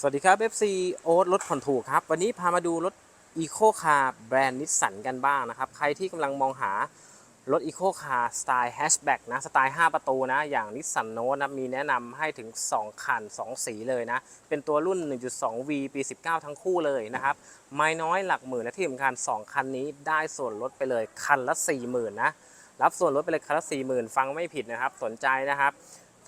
สวัสดีครับ FC โอ๊ตรถผ่อนถูกครับ วันนี้พามาดูรถ Eco Car แบรนด์นิสสันกันบ้างนะครับ ใครที่กำลังมองหารถ Eco Car สไตล์ Hatchback นะสไตล์ 5 ประตูนะ อย่างนิสสันโน e นะ มีแนะนำให้ถึง 2 คัน 2 สีเลยนะ เป็นตัวรุ่น 1.2V ปี 19 ทั้งคู่เลยนะครับ ไม่น้อยหลักหมื่นและที่สำคัญ 2 คันนี้ได้ส่วนลดไปเลยคันละ 40,000นะรับส่วนลดไปเลยคันละ40,000 ฟังไม่ผิดนะครับ สนใจนะครับ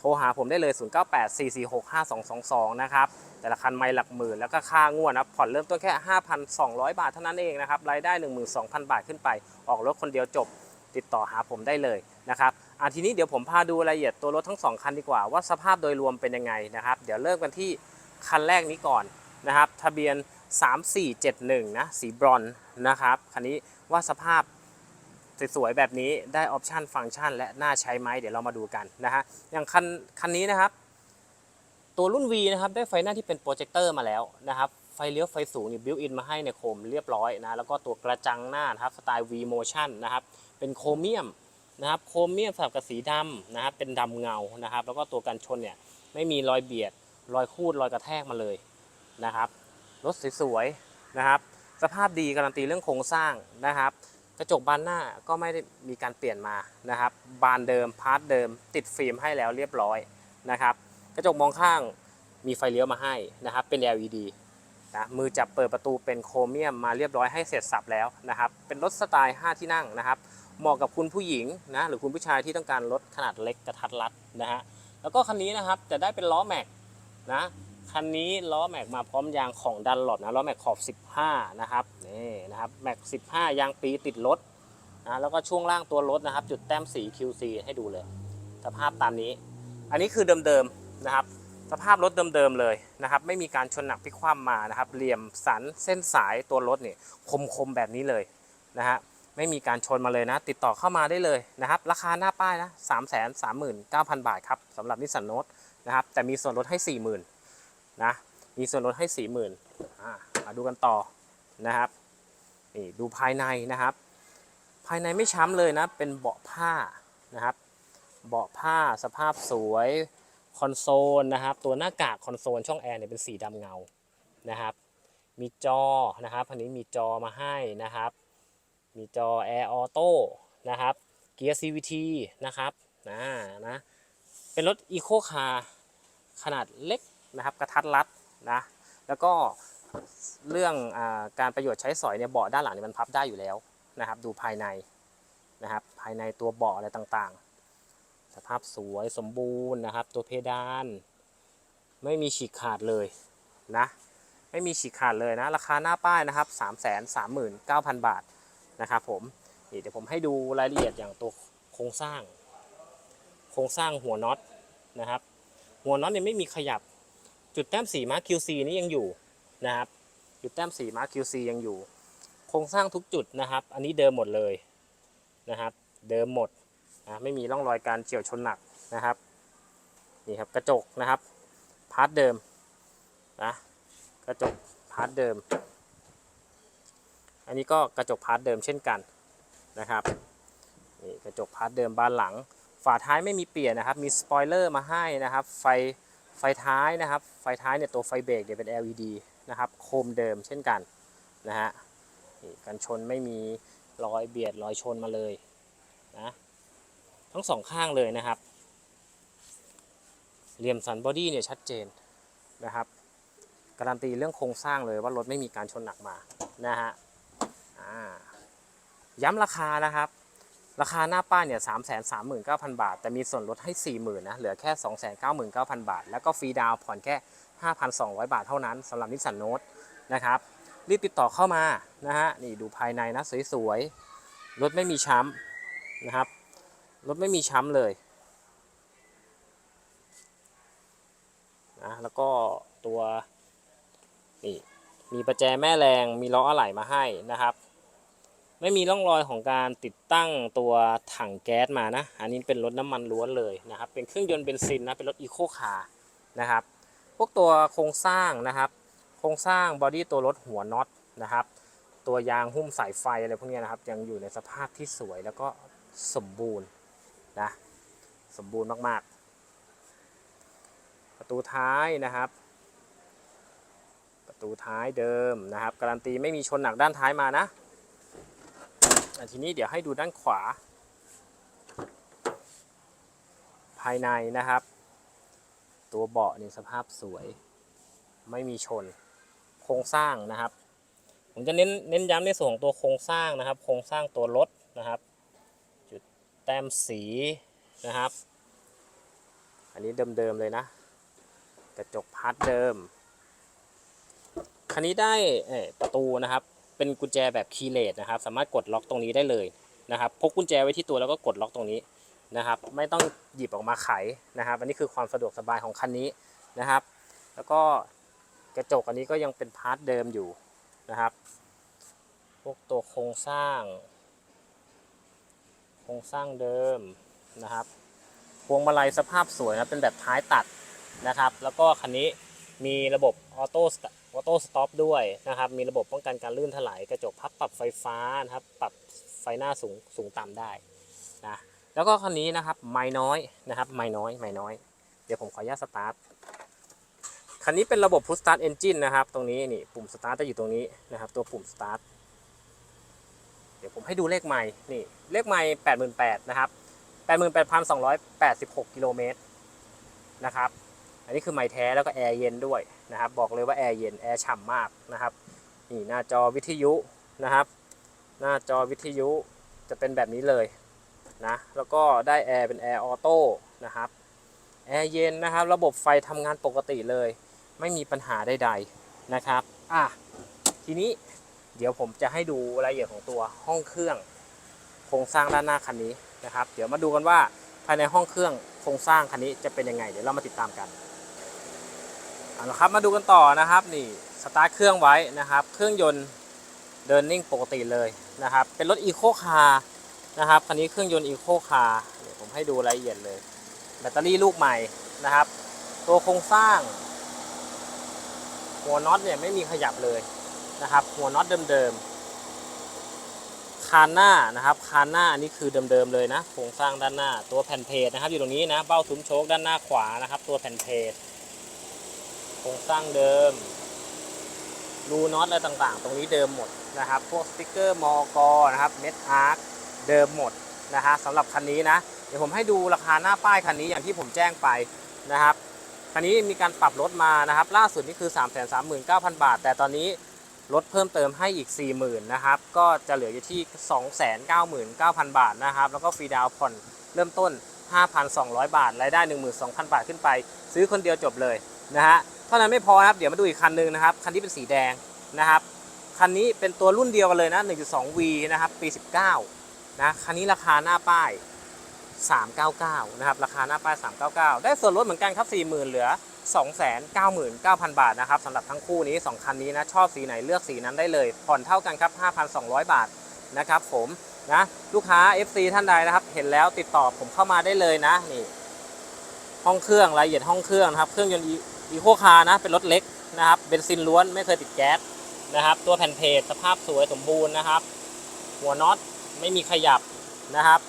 โทรหาผมได้เลย 0984465222 นะครับ แต่ละคันไม่หลักหมื่น แล้วก็ค่างวดนะผ่อนเริ่มต้นแค่ 5,200 บาทเท่านั้นเองนะครับ รายได้ 12,000 บาทขึ้นไป ออกรถคนเดียวจบ ติดต่อหาผมได้เลยนะครับอะทีนี้เดี๋ยวผมพาดูรายละเอียดตัวรถทั้ง 2 คันดีกว่า ว่าสภาพโดยรวมเป็นยังไงนะครับ เดี๋ยวเริ่มกันที่คันแรกนี้ก่อนนะครับ ทะเบียน 3471 นะ สีบรอนนะครับ คันนี้ว่าสภาพ สวยๆแบบนี้ได้ออปชันฟังก์ชันและน่าใช้ไหมเดี๋ยวเรามาดูกันนะฮะอย่างคันคันนี้นะครับ ตัวรุ่น V นะครับได้ไฟหน้าที่เป็นโปรเจคเตอร์มาแล้วนะครับไฟเลี้ยวไฟสูงนี่บิวอินมาให้ในโคมเรียบร้อยนะแล้วก็ตัวกระจังหน้านะครับสไตล์ V Motion นะครับเป็นโครเมียมนะครับโครเมียมสลับกับสีดำนะครับเป็นดำเงานะครับ แล้วก็ตัวกันชนเนี่ยไม่มีรอยเบียด รอยคูดรอยกระแทกมาเลยนะครับรถสวยๆนะครับ สภาพดีการันตีเรื่องโครงสร้างนะครับ กระจกบานหน้าก็ไม่ได้มีการเปลี่ยนมานะครับ บานเดิมพาร์ทเดิม ติดฟิล์มให้แล้วเรียบร้อยนะครับ กระจกมองข้างมีไฟเลี้ยวมาให้นะครับ เป็น LED นะมือจับเปิดประตูเป็นโครเมียมมาเรียบร้อยให้เสร็จสับแล้วนะครับ เป็นรถสไตล์ 5 ที่นั่งนะครับ เหมาะกับคุณผู้หญิงนะหรือคุณผู้ชายที่ต้องการรถขนาดเล็กกระทัดรัดนะฮะแล้วก็คันนี้นะครับจะได้เป็นล้อแม็กนะ คันนี้ล้อแม็กมาพร้อมยางของดันหลอดนะล้อแม็กขอบ 15 นะครับนี่นะครับแม็ก 15 ยางปีติดรถนะแล้วก็ช่วงล่างตัวรถนะครับ จุดแต้มสี QC ให้ดูเลยสภาพตามนี้ อันนี้คือเดิมๆนะครับ สภาพรถเดิมๆเลยนะครับ ไม่มีการชนหนักพลิกคว่ำมานะครับ เหลี่ยมสันเส้นสายตัวรถเนี่ยคมๆแบบนี้เลยนะฮะไม่มีการชนมาเลยนะ ติดต่อเข้ามาได้เลยนะครับ ราคาหน้าป้ายนะ 3 3 9 0 0 0 บาทครับสำหรับนิสสันโนตนะครับ แต่มีส่วนลดให้ 40,000 นะมีส่วนลดให้สี่หมื่นมาดูกันต่อนะครับนี่ดูภายในนะครับ ภายในไม่ช้ำเลยนะ เป็นเบาะผ้านะครับ เบาะผ้าสภาพสวยคอนโซลนะครับ ตัวหน้ากากคอนโซลช่องแอร์เนี่ยเป็นสีดำเงานะครับ มีจอนะครับอันนี้มีจอมาให้นะครับ มีจอแอร์ออโต้นะครับเกียร์ CVT นะครับนะนะเป็นรถอีโคคาร์ขนาดเล็ก นะครับกระทัดรัดนะแล้วก็เรื่องอการประโยชน์ใช้สอยเนี่ยเบาะด้านหลังเนี่ยมันพับได้อยู่แล้วนะครับ ดูภายในนะครับภายในตัวเบาะอะไรต่างๆ สภาพสวยสมบูรณ์นะครับ ตัวเพดาน ไม่มีฉีกขาดเลยนะไม่มีฉีกขาดเลยนะ ราคาหน้าป้ายนะครับ 3 3 9 0 0 0 บาทนะครับผมนี่เดี๋ยวผมให้ดูรายละเอียดอย่างตัวโครงสร้าง โครงสร้างหัวน็อตนะครับ หัวน็อตเนี่ยไม่มีขยับ จุดแต้มสีมาร์ค QC นี่ยังอยู่นะครับ จุดแต้มสีมาร์ค QC ยังอยู่ โครงสร้างทุกจุดนะครับ อันนี้เดิมหมดเลยนะครับ เดิมหมดนะไม่มีร่องรอยการเฉียวชนหนักนะครับ นี่ครับกระจกนะครับ พาร์ทเดิมนะกระจกพาร์ทเดิม อันนี้ก็กระจกพาร์ทเดิมเช่นกันนะครับนี่กระจกพาร์ทเดิมบานหลัง ฝาท้ายไม่มีเปลี่ยนนะครับ มีสปอยเลอร์มาให้นะครับ ไฟ ไฟท้ายนะครับ ไฟท้ายเนี่ยตัวไฟเบรกเนี่ยเป็น LED นะครับ โคมเดิมเช่นกันนะฮะกันชนไม่มีรอยเบียดรอยชนมาเลยนะทั้งสองข้างเลยนะครับ เหลี่ยมสันบอดี้เนี่ยชัดเจนนะครับ การันตีเรื่องโครงสร้างเลยว่ารถไม่มีการชนหนักมานะฮะย้ำราคานะครับ ราคาหน้าป้ายเนี่ยสามแสนสามหมื่นเก้าพันบาท แต่มีส่วนลดให้สี่หมื่นนะ เหลือแค่สองแสนเก้าหมื่นเก้าพันบาท แล้วก็ฟรีดาวผ่อนแค่ห้าพันสองร้อยบาทเท่านั้นสำหรับนิสสันโนตนะครับ รีบติดต่อเข้ามานะฮะ นี่ดูภายในนะ สวยๆ รถไม่มีช้ำนะครับ รถไม่มีช้ำเลยนะแล้วก็ตัวนี่มีประแจแม่แรงมีล้ออะไหล่มาให้นะครับ ไม่มีร่องรอยของการติดตั้งตัวถังแก๊สมานะ อันนี้เป็นรถน้ำมันล้วนเลยนะครับ เป็นเครื่องยนต์เบนซินนะ เป็นรถอีโคคาร์นะครับ พวกตัวโครงสร้างนะครับ โครงสร้างบอดี้ตัวรถหัวน็อตนะครับ ตัวยางหุ้มสายไฟอะไรพวกนี้นะครับ ยังอยู่ในสภาพที่สวยแล้วก็สมบูรณ์นะ สมบูรณ์มากๆ ประตูท้ายนะครับ ประตูท้ายเดิมนะครับ การันตีไม่มีชนหนักด้านท้ายมานะ ทีนี้เดี๋ยวให้ดูด้านขวา ภายในนะครับ ตัวเบาะเนี่ยสภาพสวย ไม่มีชน โครงสร้างนะครับ ผมจะเน้นเน้นย้ำในส่วนของตัวโครงสร้างนะครับ โครงสร้างตัวรถนะครับ จุดแต้มสีนะครับ อันนี้เดิมๆเลยนะ กระจกพาร์ทเดิมคันนี้ได้ประตูนะครับ เป็นกุญแจแบบคีย์เลสนะครับ สามารถกดล็อกตรงนี้ได้เลยนะครับพกกุญแจไว้ที่ตัวแล้วก็กดล็อกตรงนี้นะครับ ไม่ต้องหยิบออกมาไขนะครับ อันนี้คือความสะดวกสบายของคันนี้นะครับ แล้วก็กระจกอันนี้ก็ยังเป็นพาร์ทเดิมอยู่นะครับพวกตัวโครงสร้าง โครงสร้างเดิมนะครับพวงมาลัยสภาพสวยนะเป็นแบบท้ายตัดนะครับ แล้วก็คันนี้มีระบบออโต้ ออโต้สต็อปด้วยนะครับ มีระบบป้องกันการลื่นถลายกระจกพับปรับไฟฟ้านะครับ ปรับไฟหน้าสูงสูงต่ำได้นะแล้วก็คันนี้นะครับไม่น้อยนะครับไม่น้อยไม่น้อย เดี๋ยวผมขออนุญาตสตาร์ทคันนี้เป็นระบบ Push Start Engine นะครับ ตรงนี้นี่ปุ่มสตาร์ทจะอยู่ตรงนี้นะครับ ตัวปุ่มสตาร์ทเดี๋ยวผมให้ดูเลขไมล์นี่เลขไมล์88,000นแปดนะครับ88,286กิโลเมตรนะครับ อันนี้คือไมล์แท้แล้วก็แอร์เย็นด้วย นะครับบอกเลยว่าแอร์เย็นแอร์ฉ่ำมากนะครับนี่หน้าจอวิทยุนะครับ หน้าจอวิทยุจะเป็นแบบนี้เลยนะแล้วก็ได้แอร์เป็นแอร์ออโต้นะครับแอร์เย็นนะครับ ระบบไฟทำงานปกติเลย ไม่มีปัญหาใดๆนะครับอะทีนี้เดี๋ยวผมจะให้ดูรายละเอียดของตัวห้องเครื่องโครงสร้างด้านหน้าคันนี้นะครับ เดี๋ยวมาดูกันว่าภายในห้องเครื่องโครงสร้างคันนี้จะเป็นยังไง เดี๋ยวเรามาติดตามกัน เอาละครับมาดูกันต่อนะครับนี่สตาร์ทเครื่องไว้นะครับ เครื่องยนต์เดินนิ่งปกติเลยนะครับ เป็นรถอีโคคาร์นะครับคันนี้เครื่องยนต์อีโคคาร์เดี๋ยวผมให้ดูรายละเอียดเลย แบตเตอรี่ลูกใหม่นะครับ ตัวโครงสร้าง หัวน็อตเนี่ยไม่มีขยับเลยนะครับ หัวน็อตเดิมๆคานหน้านะครับคานหน้าอันนี้คือเดิมๆเลยนะโครงสร้างด้านหน้าตัวแผ่นเพจนะครับ อยู่ตรงนี้นะเบ้าซุ้มโชคด้านหน้าขวานะครับ ตัวแผ่นเพจ โครงสร้างเดิม รูน็อตอะไรต่างๆ ตรงนี้เดิมหมดนะครับ พวกสติกเกอร์มอกนะครับ เม็ดอาร์คเดิมหมดนะฮะสำหรับคันนี้นะ เดี๋ยวผมให้ดูราคาหน้าป้ายคันนี้อย่างที่ผมแจ้งไปนะครับ คันนี้มีการปรับลดมานะครับ ล่าสุดนี่คือ 3 3 9 0 0 0 บาท แต่ตอนนี้ลดเพิ่มเติมให้อีก 40,000นะครับ ก็จะเหลืออยู่ที่ 299,000 บาทนะครับ แล้วก็ฟรีดาวน์ผ่อนเริ่มต้น 5,200 บาท รายได้ 12,000 บาทขึ้นไป ซื้อคนเดียวจบเลยนะฮะ เท่านั้นไม่พอนะครับ เดี๋ยวมาดูอีกคันหนึงนะครับ คันที่เป็นสีแดงนะครับ คันนี้เป็นตัวรุ่นเดียวกันเลยนะ 1.2V นะครับ ปี 19 นะ คันนี้ราคาหน้าป้าย 399 นะครับ ราคาหน้าป้าย 399 ได้ส่วนลดเหมือนกันครับ 40,000 เหลือ 299,000 บาทนะครับสำหรับทั้งคู่นี้ 2 คันนี้นะ ชอบสีไหนเลือกสีนั้นได้เลย ผ่อนเท่ากันครับ 5,200 บาทนะครับผมนะลูกค้า FC ท่านใดนะครับ เห็นแล้วติดต่อผมเข้ามาได้เลยนะนี่ห้องเครื่องรายละเอียดห้องเครื่องนะครับ เครื่องยนต์ อีโคคาร์นะเป็นรถเล็กนะครับเบนซินล้วนไม่เคยติดแก๊สนะครับ ตัวแผ่นเพจสภาพสวยสมบูรณ์นะครับ หัวน็อตไม่มีขยับนะครับ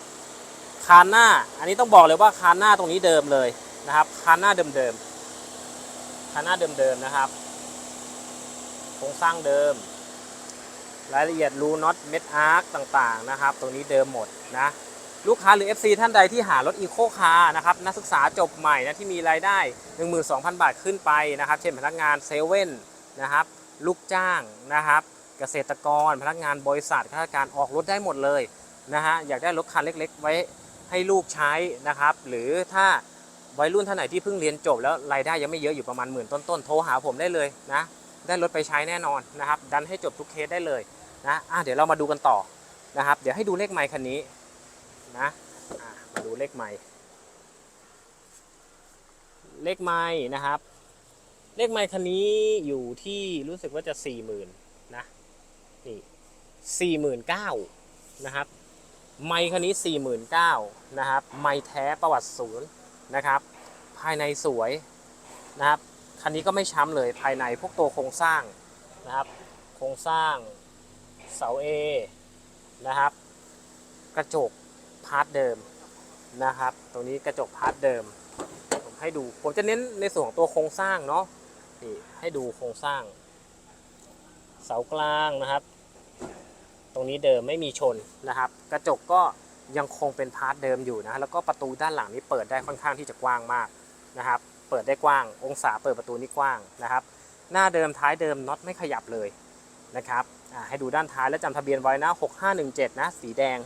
คานหน้า อันนี้ต้องบอกเลยว่าคานหน้าตรงนี้เดิมเลยนะครับคานหน้าเดิมๆคานหน้าเดิมๆนะครับโครงสร้างเดิม รายละเอียดรูน็อตเม็ดอาร์คต่างๆนะครับ ตรงนี้เดิมหมดนะ ลูกค้าหรือ FC ท่านใดที่หารถอีโคคาร์นะครับนักศึกษาจบใหม่นะที่มีรายได้ 12,000 บาทขึ้นไปนะครับ เช่นพนักงานเซเว่นนะครับลูกจ้างนะครับเกษตรกร พนักงานบริษัทข้าราชการออกรถได้หมดเลยนะฮะอยากได้รถคันเล็ก ๆ ไว้ให้ลูกใช้นะครับ หรือถ้าวัยรุ่นท่านไหนที่เพิ่งเรียนจบแล้วรายได้ยังไม่เยอะอยู่ประมาณหมื่นต้นๆโทรหาผมได้เลยนะได้รถไปใช้แน่นอนนะครับ ดันให้จบทุกเคสได้เลยนะอะเดี๋ยวเรามาดูกันต่อนะครับ เดี๋ยวให้ดูเลขไมค์คันนี้ นะะมาดูเลขไมค์เลขไมค์นะครับ เลขไมค์คันนี้อยู่ที่รู้สึกว่าจะสี่หมื่นนะนี่สี่หมื่นเก้านะครับ ไมค์คันนี้สี่หมื่นเก้านะครับ ไมค์แท้ประวัติศูนย์นะครับ ภายในสวยนะครับ คันนี้ก็ไม่ช้ำเลยภายในพวกตัวโครงสร้างนะครับ โครงสร้างเสา A นะครับ กระจก พาร์ทเดิมนะครับ ตรงนี้กระจกพาร์ทเดิม ผมให้ดู ผมจะเน้นในส่วนของตัวโครงสร้างเนาะนี่ให้ดูโครงสร้าง เสากลางนะครับ ตรงนี้เดิมไม่มีชนนะครับ กระจกก็ยังคงเป็นพาร์ทเดิมอยู่นะแล้วก็ประตูด้านหลังนี้เปิดได้ค่อนข้างที่จะกว้างมากนะครับ เปิดได้กว้าง องศาเปิดประตูนี่กว้างนะครับ หน้าเดิมท้ายเดิมน็อตไม่ขยับเลยนะครับให้ดูด้านท้ายแล้วจำทะเบียนไว้นะ 6517 นะ สีแดง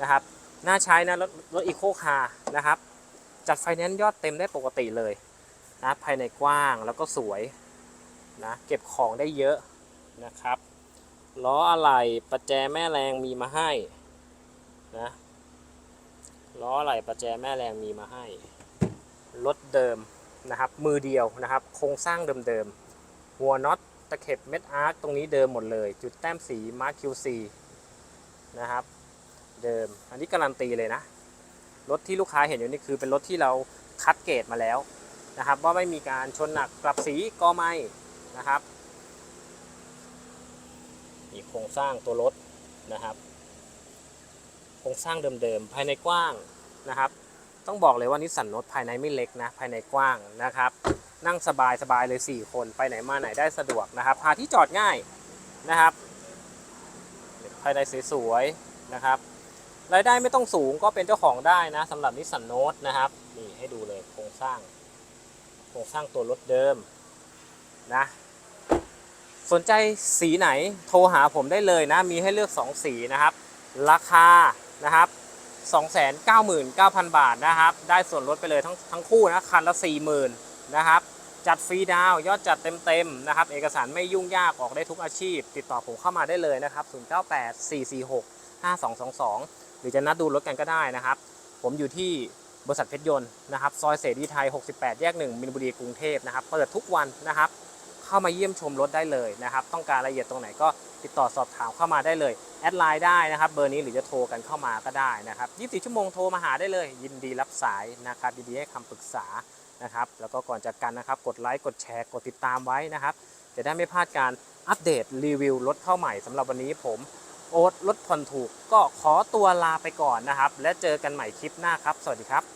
นะครับ น่าใช้นะรถรถอีโคคาร์นะครับ จัดไฟแนนซ์ยอดเต็มได้ปกติเลยนะภายในกว้างแล้วก็สวยนะเก็บของได้เยอะนะครับล้ออะไหล่ประแจแม่แรงมีมาให้นะล้ออะไหล่ประแจแม่แรงมีมาให้รถเดิมนะครับ มือเดียวนะครับ โครงสร้างเดิมๆหัวน็อตตะเข็บเม็ดอาร์คตรงนี้เดิมหมดเลย จุดแต้มสีมาร์คคิวซีนะครับ เดิม อันนี้การันตีเลยนะ รถที่ลูกค้าเห็นอยู่นี่คือเป็นรถที่เราคัดเกรดมาแล้วนะครับ ว่าไม่มีการชนหนักกลับสีกอไม่นะครับอีกโครงสร้างตัวรถนะครับ โครงสร้างเดิมๆ ภายในกว้างนะครับ ต้องบอกเลยว่านิสสันโนตภายในไม่เล็กนะ ภายในกว้างนะครับ นั่งสบายสบายเลย 4 คนไปไหนมาไหนได้สะดวกนะครับหาที่จอดง่ายนะครับ ภายในสวยๆนะครับ รายได้ไม่ต้องสูงก็เป็นเจ้าของได้นะสำหรับนิสสันโนตนะครับนี่ให้ดูเลยโครงสร้างโครงสร้างตัวรถเดิมนะสนใจสีไหนโทรหาผมได้เลยนะ มีให้เลือก 2 สีนะครับ ราคานะครับ299,000 บาทนะครับ ได้ส่วนลดไปเลยทั้งทั้งคู่นะคันละ 40,000นะครับ จัดฟรีดาวยอดจัดเต็มๆนะครับ เอกสารไม่ยุ่งยากออกได้ทุกอาชีพ ติดต่อผมเข้ามาได้เลยนะครับ 098 446 5222ห รือจะนัดดูรถกันก็ได้นะครับ ผมอยู่ที่บริษัทเพชรยนต์นะครับซอยเสรีไทย 68 แยก 1 มินบุรีกรุงเทพนะครับเปิดทุกวันนะครับ เข้ามาเยี่ยมชมรถได้เลยนะครับ ต้องการรายละเอียดตรงไหนก็ติดต่อสอบถามเข้ามาได้เลย แอดไลน์ได้นะครับ เบอร์นี้หรือจะโทรกันเข้ามาก็ได้นะครับ 24 ชั่วโมงโทรมาหาได้เลย ยินดีรับสายนะครับยินดีให้คำปรึกษานะครับ แล้วก็ก่อนจากกันนะครับ กดไลค์ กดแชร์ กดติดตามไว้นะครับ จะได้ไม่พลาดการอัปเดตรีวิวรถเข้าใหม่สำหรับวันนี้ผม โอ๊ตลดผ่อนถูก ก็ขอตัวลาไปก่อนนะครับ และเจอกันใหม่คลิปหน้าครับ สวัสดีครับ